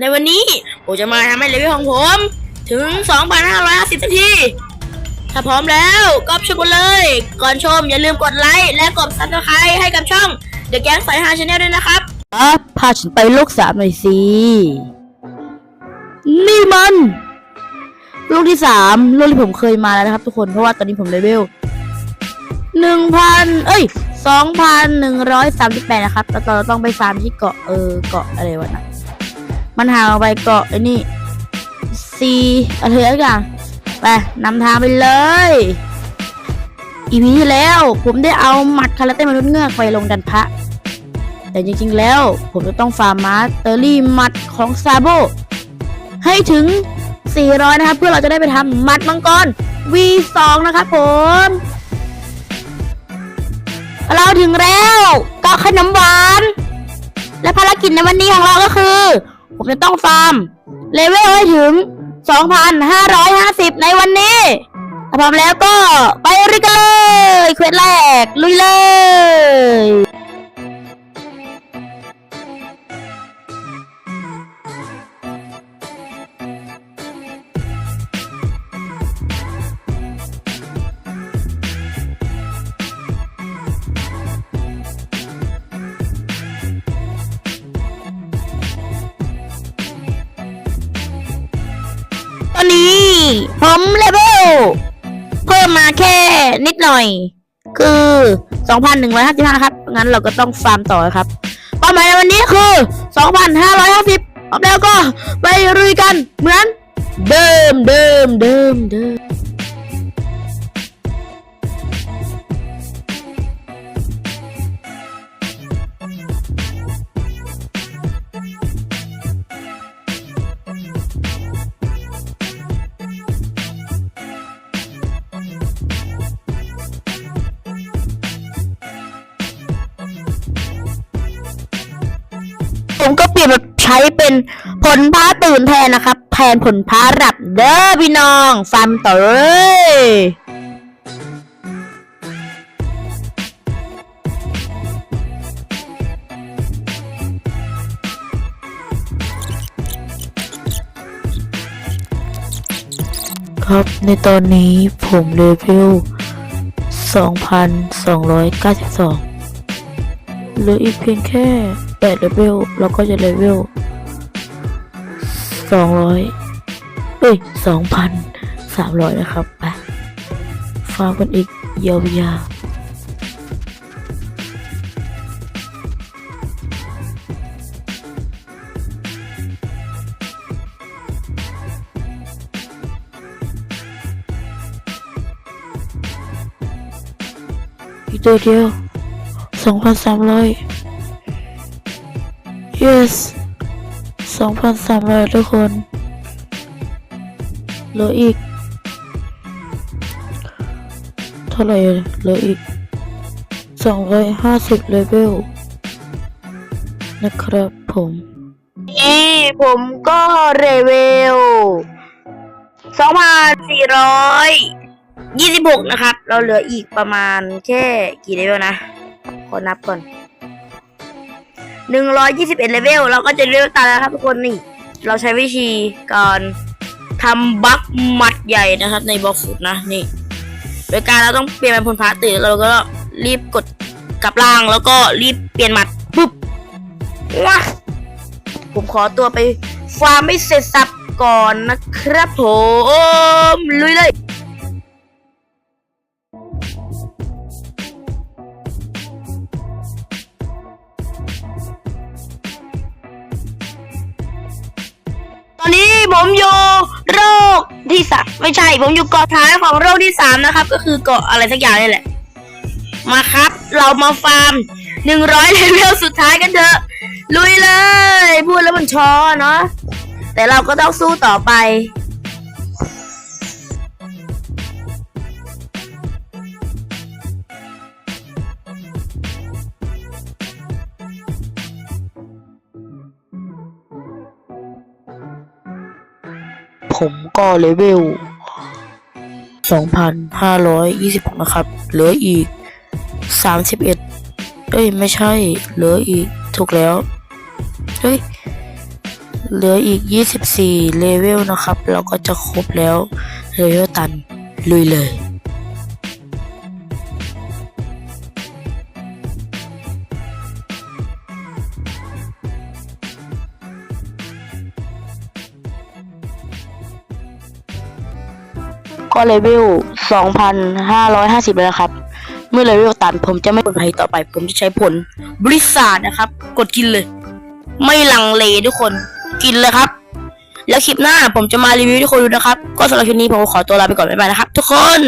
ในวันนี้ผมจะมาทำให้เลเวลของผม ถึง 2,550สักที ถ้าพร้อมแล้วก็ชมกันเลย ก่อนชมอย่าลืมกดไลค์และกดซับสไครต์ให้กับช่อง The Gang สายฮาชาแนลด้วยนะครับพาฉันไปโลกสามหน่อยสิ นี่มันโลกที่สามโลกที่ผมเคยมาแล้วนะครับทุกคนเพราะว่าตอนนี้ผมเลเวลหนึ่งพันเอ้ยสองพันหนึ่งร้อยสามสิบแปดนะครับแล้วเราต้องไปฟาร์มที่เกาะเออเกาะอะไรวะนะ มันห่างออกไปเกาะไอ้นี่ซีอะไรสักอย่างไปนำทางไปเลยอีพีที่แล้ว ผมได้เอาหมัดคาราเต้มนุษย์เงือกไปลงดันพระแต่จริงๆแล้ว ผมจะต้องฟาร์มมาสเตอรี่หมัดของซาโบให้ถึง 400 นะครับ เพื่อเราจะได้ไปทำหมัดมังกร V2 นะครับผม เราถึงแล้วกาะขนมหวาน และภารกิจในวันนี้ของเราก็คือ ผมจะต้องฟาร์ม เลเวลให้ถึง 2,550 ในวันนี้ถ้าพร้อมแล้วก็ไปริกันเลย เควสแรก ลุยเลย ผมเลเวลเพิ่มมาแค่นิดหน่อย คือ 2,155นะครับ งั้นเราก็ต้องฟาร์มต่อครับเป้าหมายในวันนี้คือ 2,550พร้อมแล้วก็ไปรุยกันเหมือน เดิมเดิมเดิมเดิม ใช้เป็นผลพ้าตื่นแทนนะครับ แทนผลพ้าหลับเด้อพี่น้องฟาร์มต่อเลยครับในตอนนี้ผมเลเวล2,292เหลืออีกเพียงแค่ แปดเลเวลเราก็จะเลเวลสองร้อยเอ้ยสองพันสามร้อยนะครับไปฟาร์มกันอีกยาวๆอีกตัวเดียวสองพันสามร้อย yes สองพันสามร้อยทุกคนเหลืออีก เท่าไหร่เหลืออีกสองร้อยห้าสิบเลเวลนะครับผมนี่ผมก็เลเวลสองพันสี่ร้อยยี่สิบหกนะครับ เราเหลืออีกประมาณแค่กี่เลเวลนะ ขอนับก่อน หนึ่งร้อยยี่สิบเอ็ดเลเวลเราก็จะเลเวลตาแล้วครับทุกคนนี่ เราใช้วิธีการทำบัคหมัดใหญ่นะครับ ในบล็อกฟุตนะนี่ โดยการเราต้องเปลี่ยนเป็นพลพาตื่นเราก็รีบกดกลับล่างแล้วก็รีบเปลี่ยนหมัดปุ๊บว้าผมขอตัวไปฟาร์มไม่เสร็จสับก่อนนะครับผมลุยเลย ผมอยู่โรคที่สามไม่ใช่ ผมอยู่เกาะท้ายของโรคที่สามนะครับ ก็คือเกาะอะไรสักอย่างนี่แหละ มาครับ เรามาฟาร์มหนึ่งร้อยเลเวลสุดท้ายกันเถอะ ลุยเลย พูดแล้วมันชอเนาะแต่เราก็ต้องสู้ต่อไป ผมก็เลเวล 2,526 นะครับ เหลืออีก 31 เอ้ย ไม่ใช่ เหลืออีก ถูกแล้ว เฮ้ย เหลืออีก 24 เลเวลนะครับ เราก็จะครบแล้ว เลเวลตัน ลุยเลย ก็เลเวล 2,550 แลยนะครับ เมื่อเลเวลตันผมจะไม่ผลภัยต่อไป ผมจะใช้ผลบริษัทนะครับ กดกินเลย ไม่ลังเลทุกคน กินเลยครับ แล้วคลิปหน้าผมจะมารีวิวให้ทุกคนดูนะครับ ก็สำหรับคลิปนี้ผมขอตัวลาไปก่อนบ๊ายบายนะครับ ทุกคน